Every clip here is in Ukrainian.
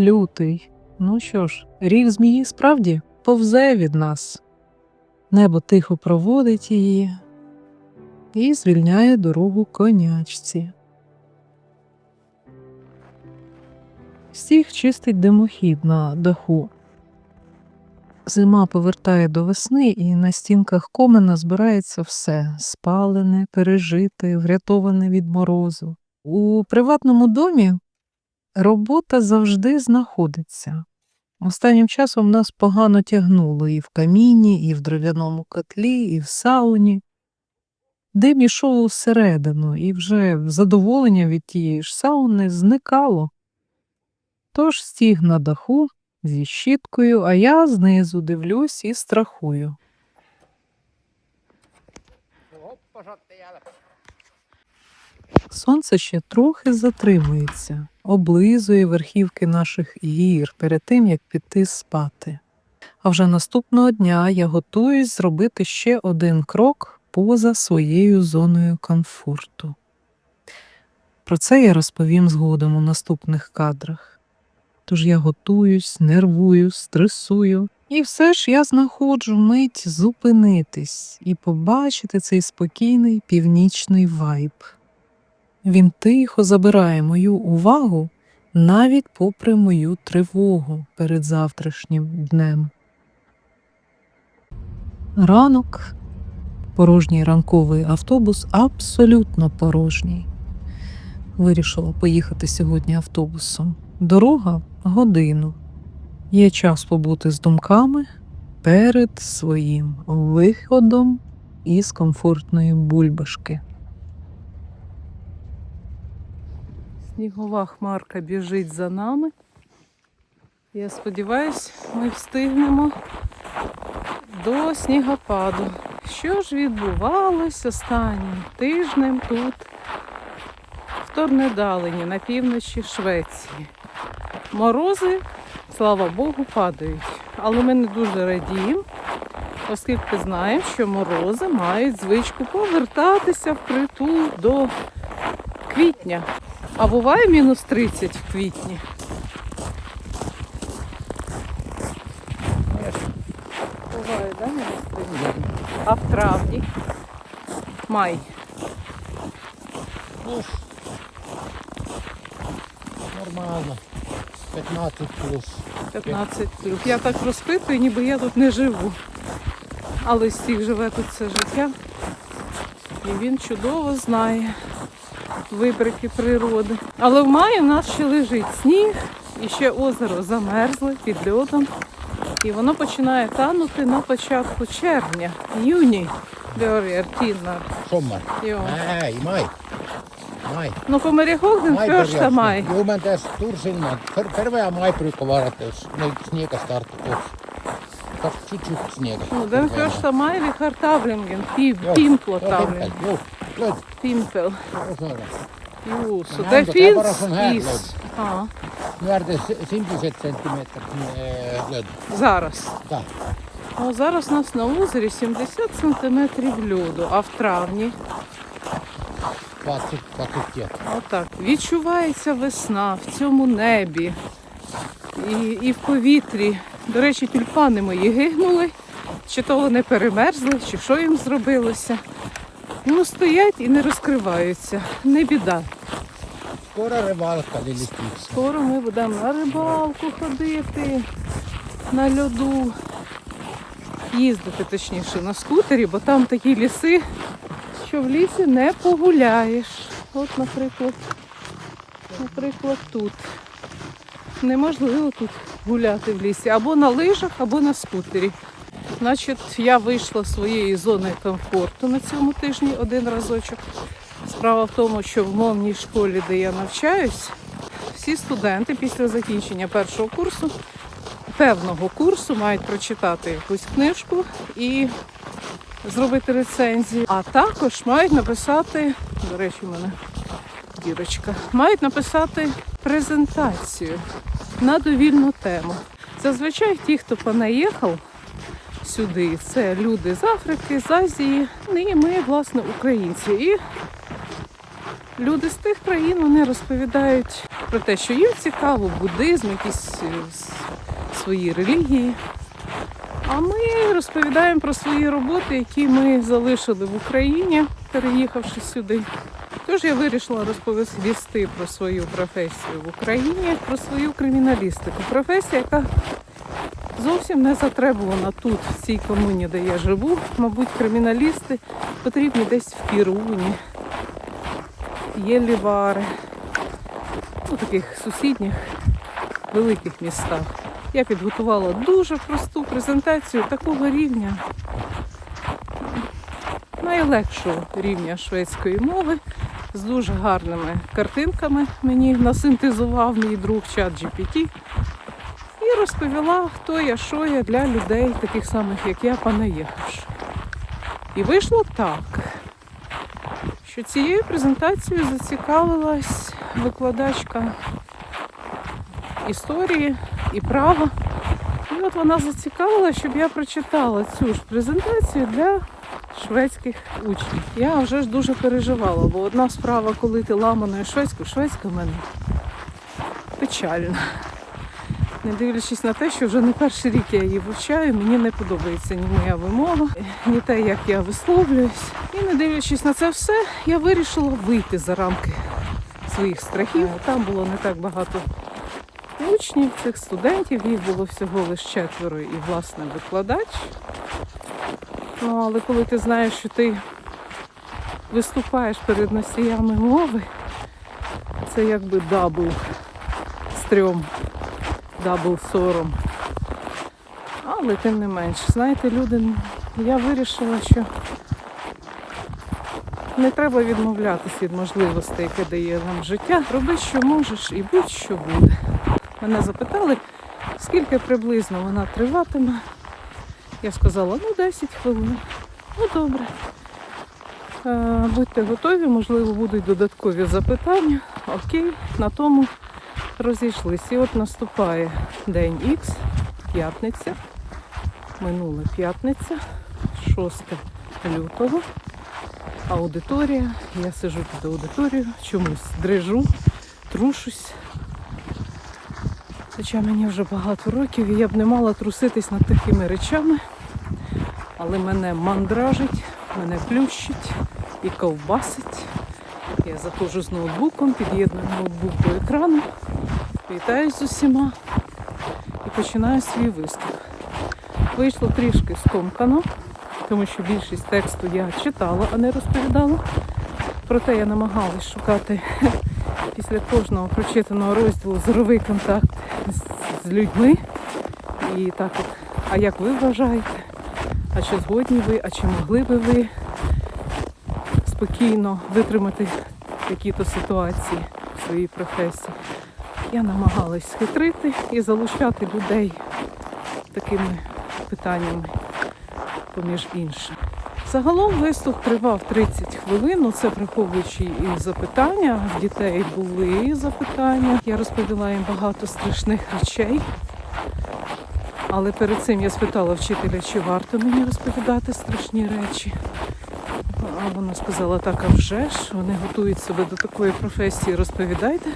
Лютий. Ну що ж, рік змії справді повзе від нас. Небо тихо проводить її і звільняє дорогу конячці. Стіг чистить димохід на даху. Зима повертає до весни, і на стінках комина збирається все спалене, пережите, врятоване від морозу. У приватному домі робота завжди знаходиться. Останнім часом нас погано тягнуло і в каміні, і в дров'яному котлі, і в сауні. Дим ішов усередину, і вже задоволення від тієї ж сауни зникало. Тож стіг на даху зі щіткою, а я знизу дивлюсь і страхую. Сонце ще трохи затримується, облизує верхівки наших гір перед тим, як піти спати. А вже наступного дня я готуюсь зробити ще один крок поза своєю зоною комфорту. Про це я розповім згодом у наступних кадрах. Тож я готуюсь, нервую, стресую, і все ж я знаходжу мить зупинитись і побачити цей спокійний північний вайб. Він тихо забирає мою увагу навіть попри мою тривогу перед завтрашнім днем. Ранок, порожній ранковий автобус абсолютно порожній. Вирішила поїхати сьогодні автобусом. Дорога годину. Є час побути з думками перед своїм виходом із комфортної бульбашки. Снігова хмарка біжить за нами. Я сподіваюся, ми встигнемо до снігопаду. Що ж відбувалось останнім тижнем тут, в Торнедалині, на півночі Швеції? Морози, слава Богу, падають. Але ми не дуже радіємо, оскільки знаємо, що морози мають звичку повертатися впритул до квітня. А буває мінус 30 в квітні. Буває, да, мінус 30? А в травні? Май. Нормально. 15 плюс. 15 плюс. Я так розпитую, ніби я тут не живу. Але стіг живе тут все життя. І він чудово знає вибрики природи. Але в маї в нас ще лежить сніг, і ще озеро замерзле під льодом. І воно починає танути на початку червня, юні. Sommar. Ja. Nej, maj. Maj. Ну, börjar maj? snö. Jo, men det är stor skillnad. För, förra maj brukar vara det när snega. Fast чуть-чуть снега. Ну, den första maj vi har tavlingen, pim, Jo. Jo. Pimpel. Och. Jo, så det finns is. Ja, Nu är det 70 centimeter eh, glöd. зараз. Да. Ну, зараз у нас на озері 70 сантиметрів льоду, а в травні 20-25. отак відчувається весна в цьому небі і, і в повітрі. До речі, тюльпани мої гигнули, чи то вони перемерзли, чи що їм зробилося. Ну, стоять і не розкриваються. Не біда. Скоро рыбалка летит. Скоро ми будемо на рибалку ходити, на льоду. Їздити точніше на скутері, бо там такі ліси, що в лісі не погуляєш. От, наприклад, наприклад, тут. Неможливо тут гуляти в лісі. Або на лижах, або на скутері. Значить, я вийшла з своєї зони комфорту на цьому тижні один разочок. Справа в тому, що в мовній школі, де я навчаюсь, всі студенти після закінчення першого курсу, певного курсу, мають прочитати якусь книжку і зробити рецензію. А також мають написати, до речі, у мене Дірочка. Мають написати презентацію на довільну тему. Зазвичай ті, хто понаїхав сюди, це люди з Африки, з Азії, ну і ми, власне, українці. І люди з тих країн вони розповідають про те, що їм цікаво, буддизм, якісь е, свої релігії. А ми розповідаємо про свої роботи, які ми залишили в Україні, переїхавши сюди. Тож я вирішила розповісти про свою професію в Україні, про свою криміналістику. Професія, яка зовсім не затребувана тут, в цій комуні, де я живу. Мабуть, криміналісти потрібні десь в Піруні, Єлівари, у таких сусідніх великих містах. Я підготувала дуже просту презентацію такого рівня, найлегшого рівня шведської мови з дуже гарними картинками. Мені насинтезував мій друг чат GPT і розповіла, хто я, що я для людей, таких самих, як я, понаїхавши. І вийшло так, що цією презентацією зацікавилась викладачка історії і права. І от вона зацікавила, щоб я прочитала цю ж презентацію для шведських учнів. Я вже ж дуже переживала, бо одна справа, коли ти ламаною шведською, шведська в мене печальна. Не дивлячись на те, що вже не перший рік я її вивчаю, мені не подобається ні моя вимова, ні те, як я висловлююсь. І не дивлячись на це все, я вирішила вийти за рамки своїх страхів. Там було не так багато учнів, цих студентів, їх було всього лише четверо і власне викладач. Ну, але коли ти знаєш, що ти виступаєш перед носіями мови, це якби дабл стрьом, дабл сором. Але тим не менш, знаєте, люди, я вирішила, що не треба відмовлятися від можливостей, яке дає нам життя. Роби, що можеш, і будь-що буде. Мене запитали, скільки приблизно вона триватиме. Я сказала, ну 10 хвилин. Ну добре. Е, Будьте готові, можливо, будуть додаткові запитання. Окей, на тому розійшлись. І от наступає день Х, п'ятниця. Минула п'ятниця, 6 лютого. Аудиторія. Я сижу під аудиторією, чомусь дрижу, трушусь. Хоча мені вже багато років і я б не мала труситись над такими речами, але мене мандражить, мене плющить і ковбасить. Я заходжу з ноутбуком, під'єдную ноутбук до екрану, вітаюсь з усіма і починаю свій виступ. Вийшло трішки скомкано, тому що більшість тексту я читала, а не розповідала. Проте я намагалась шукати після кожного прочитаного розділу зоровий контакт з, людьми. І так от, а як ви вважаєте? А чи згодні ви, а чи могли би ви спокійно витримати такі-то ситуації в своїй професії? Я намагалась схитрити і залучати людей такими питаннями, поміж іншим. Загалом виступ тривав 30 хвилин, ну це враховуючи і запитання. В дітей були запитання. Я розповіла їм багато страшних речей. Але перед цим я спитала вчителя, чи варто мені розповідати страшні речі. А вона сказала, так, а вже ж, вони готують себе до такої професії, розповідайте.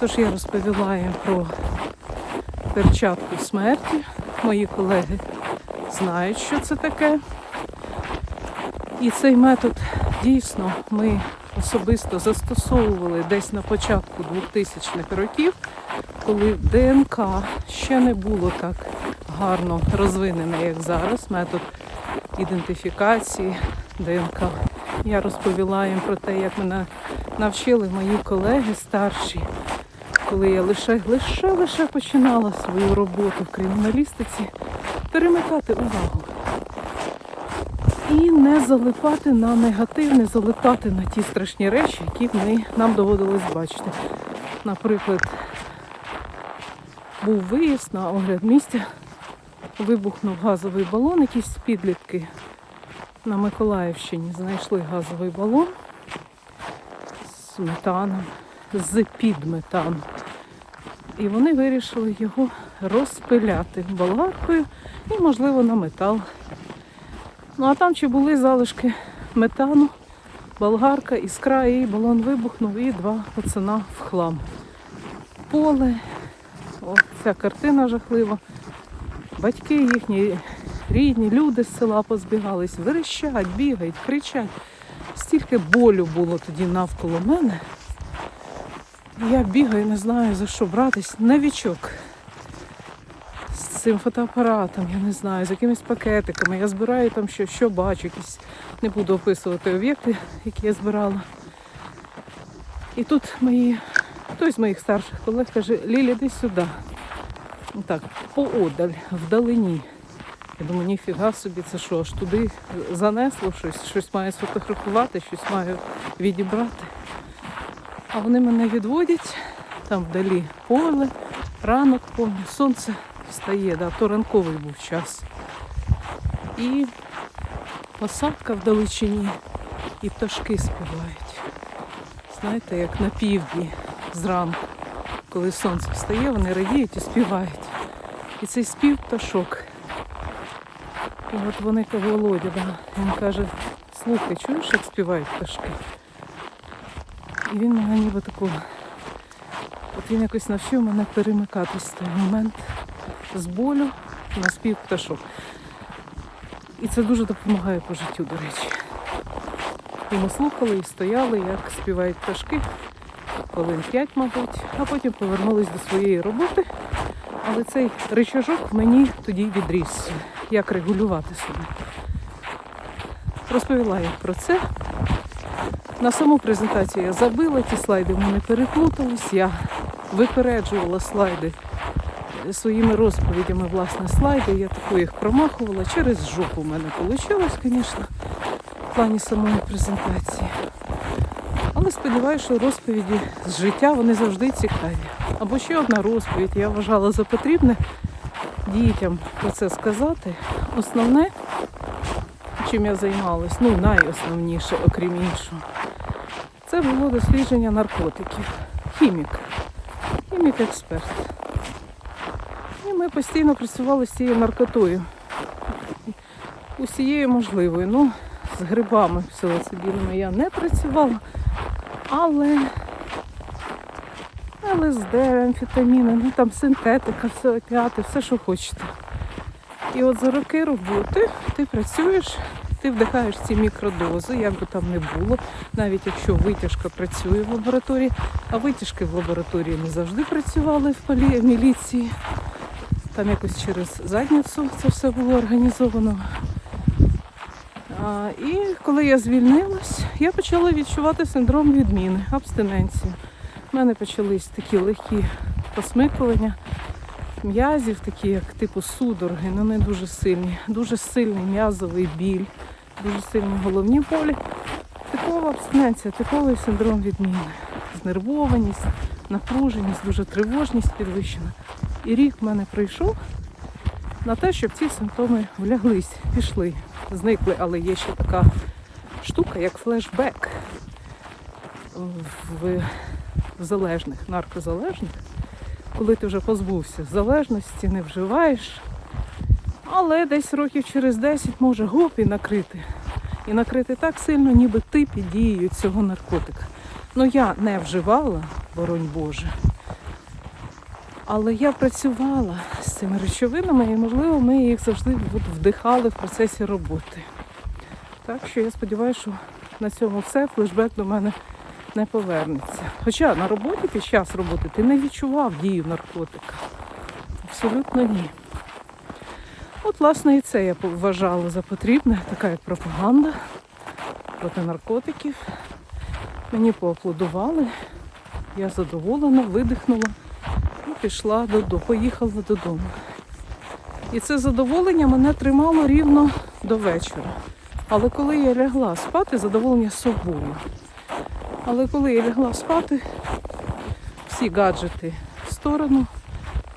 Тож я розповіла їм про перчатку смерті. Мої колеги знають, що це таке. І цей метод дійсно ми особисто застосовували десь на початку 2000-х років, коли ДНК ще не було так гарно розвинене, як зараз, метод ідентифікації ДНК. Я розповіла їм про те, як мене навчили мої колеги старші, коли я лише лише лише починала свою роботу в криміналістиці, перемикати увагу і не залипати на негатив, не залипати на ті страшні речі, які ми, нам доводилось бачити. Наприклад, був виїзд на огляд місця, вибухнув газовий балон, якісь підлітки на Миколаївщині знайшли газовий балон з метаном, з під метану. І вони вирішили його розпиляти болгаркою і, можливо, на метал. Ну а там чи були залишки метану, болгарка, іскра, і балон вибухнув, і два пацана в хлам. Поле, о, ця картина жахлива. Батьки їхні рідні, люди з села позбігались, верещать, бігають, кричать. Стільки болю було тоді навколо мене. Я бігаю, не знаю за що братись. Новічок. Цим фотоапаратом, я не знаю, з якимись пакетиками. Я збираю там, що, що бачу, якісь не буду описувати об'єкти, які я збирала. І тут мої, хтось з моїх старших колег каже, Лілі, іди сюди. Так, поодаль, вдалині. Я думаю, ніфіга собі, це що, аж туди занесло щось, щось маю сфотографувати, щось маю відібрати. А вони мене відводять, там вдалі поле, ранок повний, сонце встає, да, то ранковий був час. І посадка вдалечині, і пташки співають. Знаєте, як на півдні зранку, коли сонце встає, вони радіють і співають. І цей спів пташок. І от вони каже, Володя, да, він каже, слухай, чуєш, як співають пташки? І він мене ніби такого. От він якось навчив мене перемикатись в той момент з болю на спів пташок. І це дуже допомагає по життю, до речі. І ми слухали і стояли, як співають пташки, хвилин п'ять, мабуть, а потім повернулись до своєї роботи. Але цей речажок мені тоді відріс, як регулювати себе. Розповіла я про це. На саму презентацію я забила, ті слайди в мене переплутались. Я випереджувала слайди своїми розповідями, власне, слайди. Я таку їх промахувала. Через жопу в мене вийшло, звісно, в плані самої презентації. Але сподіваюся, що розповіді з життя вони завжди цікаві. Або ще одна розповідь, я вважала за потрібне дітям про це сказати. Основне, чим я займалась, ну найосновніше, окрім іншого, це було дослідження наркотиків. Хімік. Хімік-експерт. І ми постійно працювали з цією наркотою. Усією можливою. Ну, з грибами псилоцибінами я не працювала, але ЛСД, амфетаміни, ну там синтетика, все опіати, все, що хочете. І от за роки роботи ти працюєш, ти вдихаєш ці мікродози, як би там не було, навіть якщо витяжка працює в лабораторії, а витяжки в лабораторії не завжди працювали в полі- міліції. Там якось через задницю це все було організовано. І коли я звільнилась, я почала відчувати синдром відміни, абстиненцію. У мене почались такі легкі посмикування м'язів, такі як типу судороги, але не дуже сильні. Дуже сильний м'язовий біль, дуже сильні головні болі. Типова абстиненція, типовий синдром відміни. Знервованість, напруженість, дуже тривожність підвищена. І рік в мене пройшов на те, щоб ці симптоми вляглись, пішли, зникли, але є ще така штука, як флешбек в, в залежних, наркозалежних, коли ти вже позбувся залежності, не вживаєш, але десь років через 10 може гоп і накрити. І накрити так сильно, ніби ти під дією цього наркотика. Ну я не вживала, боронь Боже. Але я працювала з цими речовинами, і, можливо, ми їх завжди вдихали в процесі роботи. Так що я сподіваюся, що на цьому все, флешбек до мене не повернеться. Хоча на роботі під час роботи ти не відчував дію наркотика. Абсолютно ні. От, власне, і це я вважала за потрібне, така як пропаганда проти наркотиків. Мені поаплодували, я задоволена, видихнула пішла додому, поїхала додому. І це задоволення мене тримало рівно до вечора. Але коли я лягла спати, задоволення собою. Але коли я лягла спати, всі гаджети в сторону,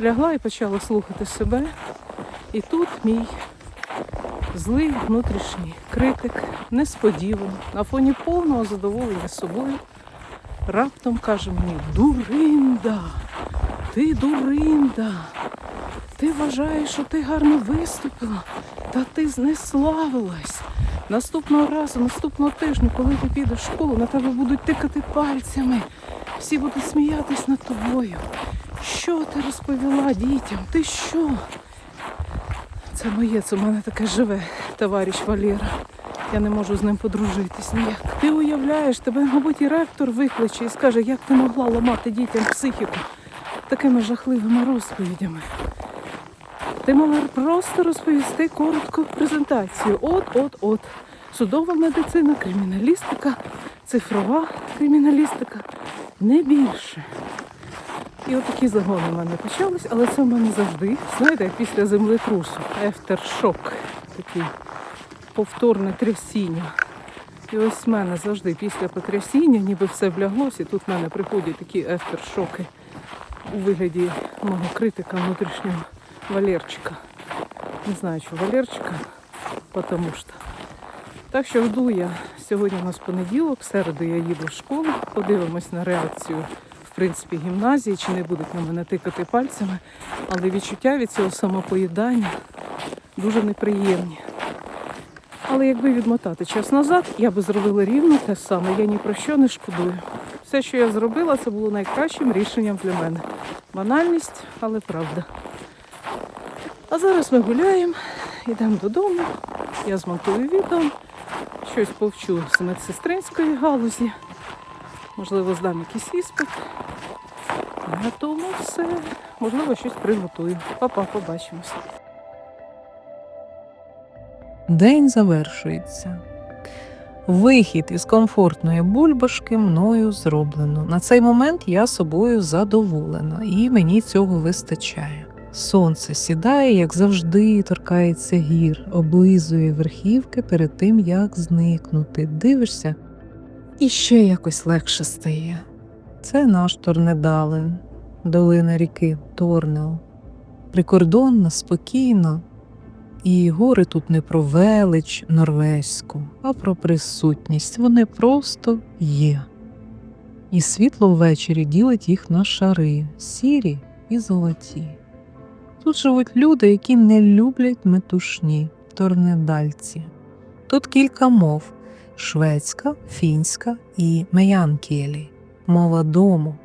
лягла і почала слухати себе. І тут мій злий внутрішній критик, несподівано, на фоні повного задоволення собою, раптом каже мені: Дуринда, ти дуринда. Ти вважаєш, що ти гарно виступила, та ти знеславилась. Наступного разу, наступного тижня, коли ти підеш в школу, на тебе будуть тикати пальцями. Всі будуть сміятись над тобою. Що ти розповіла дітям? Ти що? Це моє, це в мене таке живе, товариш Валера. Я не можу з ним подружитись ніяк. Ти уявляєш, тебе, мабуть, і ректор викличе і скаже, як ти могла ламати дітям психіку такими жахливими розповідями. Ти мала просто розповісти коротку презентацію. От, от, от. Судова медицина, криміналістика, цифрова криміналістика. Не більше. І от загони в мене почались, але це в мене завжди, знаєте, після землетрусу, ефтершок, такий повторне трясіння. І ось в мене завжди після потрясіння, ніби все вляглося, і тут в мене приходять такі ефтершоки у вигляді мого критика внутрішнього Валерчика. Не знаю, що Валерчика, потому що. Так що жду я. Сьогодні у нас понеділок, середу я їду в школу, подивимось на реакцію, в принципі, гімназії, чи не будуть на мене тикати пальцями, але відчуття від цього самопоїдання дуже неприємні. Але якби відмотати час назад, я би зробила рівно те саме. Я ні про що не шкодую. Все, що я зробила, це було найкращим рішенням для мене. Банальність, але правда. А зараз ми гуляємо, йдемо додому. Я змонтую відео, щось повчу з медсестринської галузі. Можливо, здам якийсь іспит. На тому все. Можливо, щось приготую. Па-па, побачимось. День завершується. Вихід із комфортної бульбашки мною зроблено. На цей момент я собою задоволена, і мені цього вистачає. Сонце сідає, як завжди, торкається гір, облизує верхівки перед тим, як зникнути. Дивишся, і ще якось легше стає. Це наш Торнедалин, долина ріки Торнео. Прикордонна, спокійна, і гори тут не про велич норвезьку, а про присутність. Вони просто є. І світло ввечері ділить їх на шари, сірі і золоті. Тут живуть люди, які не люблять метушні, торнедальці. Тут кілька мов шведська, фінська і меянкіелі, мова дому,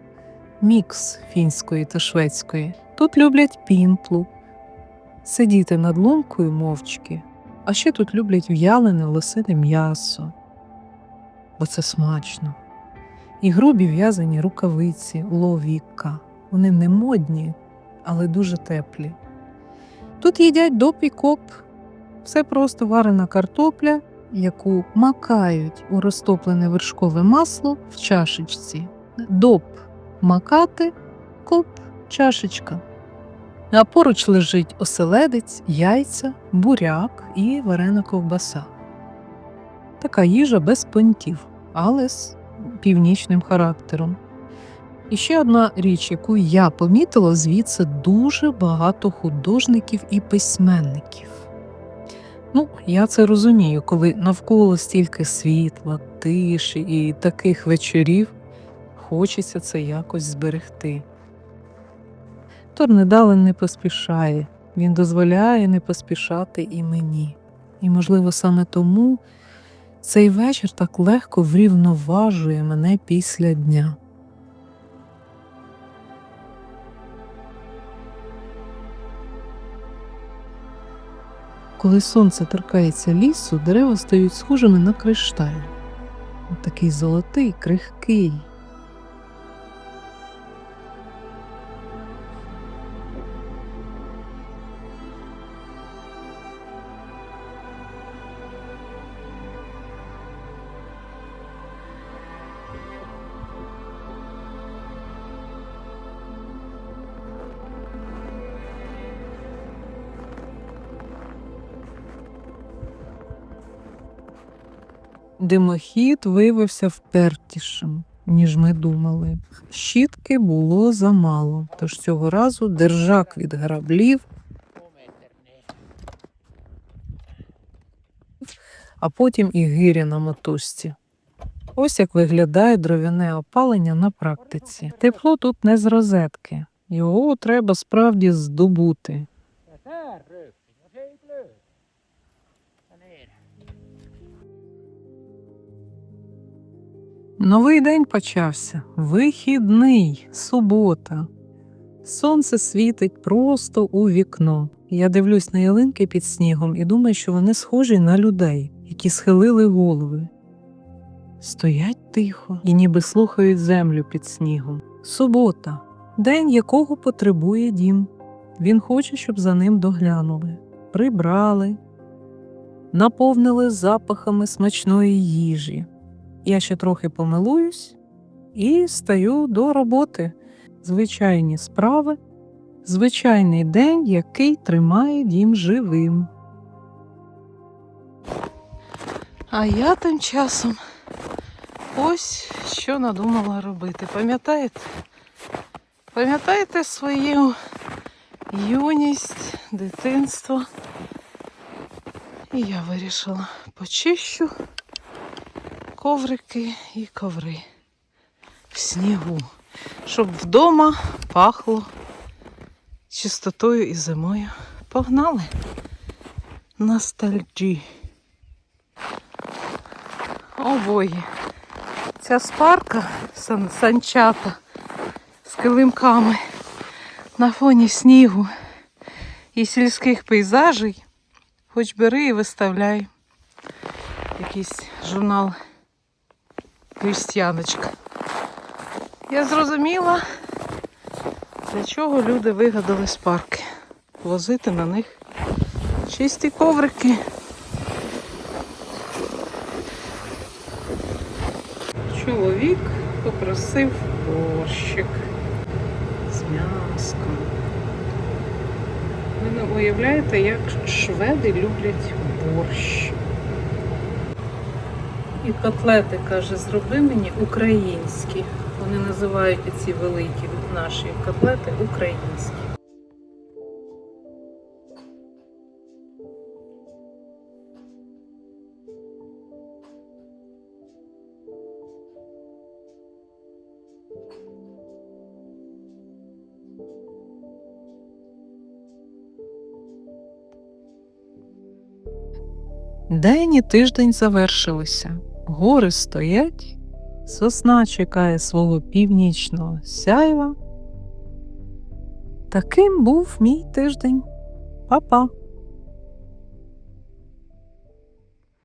мікс фінської та шведської. Тут люблять пімплу, сидіти над лункою мовчки, а ще тут люблять в'ялене лосине м'ясо, бо це смачно. І грубі в'язані рукавиці, ловіка. Вони не модні, але дуже теплі. Тут їдять доп і коп. Все просто варена картопля, яку макають у розтоплене вершкове масло в чашечці. Доп макати, коп чашечка. А поруч лежить оселедець, яйця, буряк і варена ковбаса. Така їжа без понтів, але з північним характером. І ще одна річ, яку я помітила, звідси дуже багато художників і письменників. Ну, я це розумію, коли навколо стільки світла, тиші і таких вечорів, хочеться це якось зберегти. Торнедален не поспішає, він дозволяє не поспішати і мені. І, можливо, саме тому цей вечір так легко врівноважує мене після дня. Коли сонце торкається лісу, дерева стають схожими на кришталь. Такий золотий, крихкий. Димохід виявився впертішим, ніж ми думали. Щітки було замало, тож цього разу держак від граблів, а потім і гиря на мотузці. Ось як виглядає дров'яне опалення на практиці. Тепло тут не з розетки. Його треба справді здобути. Новий день почався. Вихідний, субота. Сонце світить просто у вікно. Я дивлюсь на ялинки під снігом і думаю, що вони схожі на людей, які схилили голови. Стоять тихо і ніби слухають землю під снігом. Субота, день якого потребує дім. Він хоче, щоб за ним доглянули, прибрали, наповнили запахами смачної їжі. Я ще трохи помилуюсь і стаю до роботи. Звичайні справи, звичайний день, який тримає дім живим. А я тим часом ось що надумала робити. Пам'ятаєте? Пам'ятаєте свою юність, дитинство? І я вирішила почищу коврики і коври в снігу, щоб вдома пахло чистотою і зимою. Погнали ностальджі. Обоє. Ця спарка сан- санчата з килимками на фоні снігу і сільських пейзажей, хоч бери і виставляй якийсь журнал Крістяночка. Я зрозуміла, для чого люди вигадали спарки. Возити на них чисті коврики. Чоловік попросив борщик з м'яском. Ви не уявляєте, як шведи люблять борщ. І котлети, каже, зроби мені українські. Вони називають ці великі наші котлети українські. День і тиждень завершилися. Гори стоять, сосна чекає свого північного сяйва. Таким був мій тиждень. Па-па!